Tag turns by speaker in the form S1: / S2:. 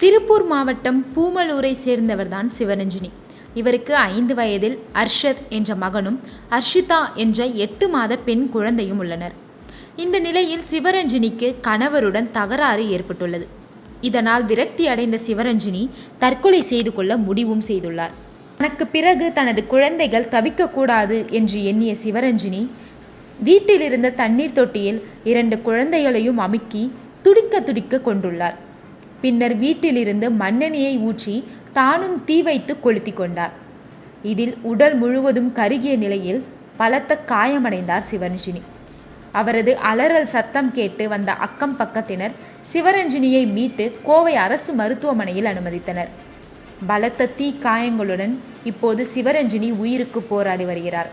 S1: திருப்பூர் மாவட்டம் பூமலூரை சேர்ந்தவர்தான் சிவரஞ்சினி. இவருக்கு ஐந்து வயதில் அர்ஷத் என்ற மகனும் அர்ஷிதா என்ற எட்டு மாத பெண் குழந்தையும் உள்ளனர். இந்த நிலையில் சிவரஞ்சினிக்கு கணவருடன் தகராறு ஏற்பட்டுள்ளது. இதனால் விரக்தி அடைந்த சிவரஞ்சினி தற்கொலை செய்து கொள்ள முடிவும் செய்துள்ளார். தனக்கு பிறகு தனது குழந்தைகள் தவிக்கக்கூடாது என்று எண்ணிய சிவரஞ்சினி வீட்டில் இருந்த தண்ணீர் தொட்டியில் இரண்டு குழந்தைகளையும் அமுக்கி துடிக்க துடிக்க கொண்டுள்ளார். பின்னர் வீட்டிலிருந்து மண்ணெண்ணெயை ஊற்றி தானும் தீ வைத்து கொளுத்தி கொண்டார். இதில் உடல் முழுவதும் கருகிய நிலையில் பலத்த காயமடைந்தார் சிவரஞ்சினி. அவரது அலறல் சத்தம் கேட்டு வந்த அக்கம் பக்கத்தினர் சிவரஞ்சினியை மீட்டு கோவை அரசு மருத்துவமனையில் அனுமதித்தனர். பலத்த தீ காயங்களுடன் இப்போது சிவரஞ்சினி உயிருக்கு போராடி வருகிறார்.